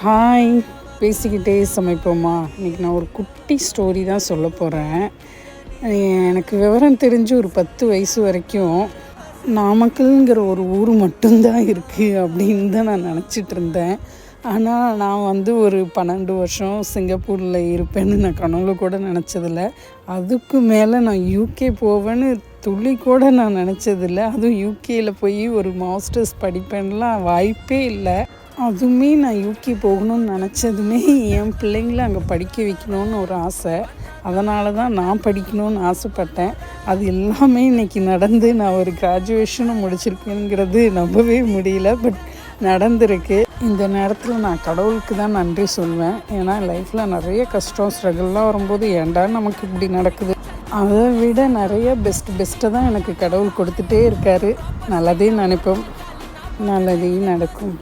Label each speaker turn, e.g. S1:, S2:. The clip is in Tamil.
S1: ஹாய் பேசிக்கிட்டே சமைப்போமா? இன்றைக்கி நான் ஒரு குட்டி ஸ்டோரி தான் சொல்ல போகிறேன் எனக்கு விவரம் தெரிஞ்சு ஒரு பத்து வயசு வரைக்கும் நாமக்கல்ங்கிற ஒரு ஊர் மட்டும்தான் இருக்குது அப்படின்னு தான் நான் நினச்சிட்டு இருந்தேன். ஆனால் நான் வந்து ஒரு பன்னெண்டு வருஷம் சிங்கப்பூரில் இருப்பேன்னு நான் கனவுல கூட நினச்சதில்ல. அதுக்கு மேலே நான் யூகே போவேன்னு துளி கூட நான் நினச்சதில்ல. அதுவும் யூகேயில் போய் ஒரு மாஸ்டர்ஸ் படிப்பேன்லாம் வாய்ப்பே இல்லை. அதுவுமே நான் யூகே போகணும்னு நினச்சதுமே என் பிள்ளைங்கள அங்கே படிக்க வைக்கணும்னு ஒரு ஆசை. அதனால தான் நான் படிக்கணும்னு ஆசைப்பட்டேன். அது எல்லாமே இன்றைக்கி நடந்து நான் ஒரு கிராஜுவேஷனும் முடிச்சிருக்கேங்கிறது நம்பவே முடியல பட் நடந்திருக்கு. இந்த நேரத்தில் நான் கடவுளுக்கு தான் நன்றி சொல்வேன். ஏன்னா லைஃப்பில் நிறைய கஷ்டம் ஸ்ட்ரகிள்லாம் வரும்போது ஏன்டா நமக்கு இப்படி நடக்குது? அதை விட நிறைய பெஸ்ட் பெஸ்ட்டை தான் எனக்கு கடவுள் கொடுத்துட்டே இருக்காரு. நல்லதே நினைப்போம். நல்லதே நடக்கும்.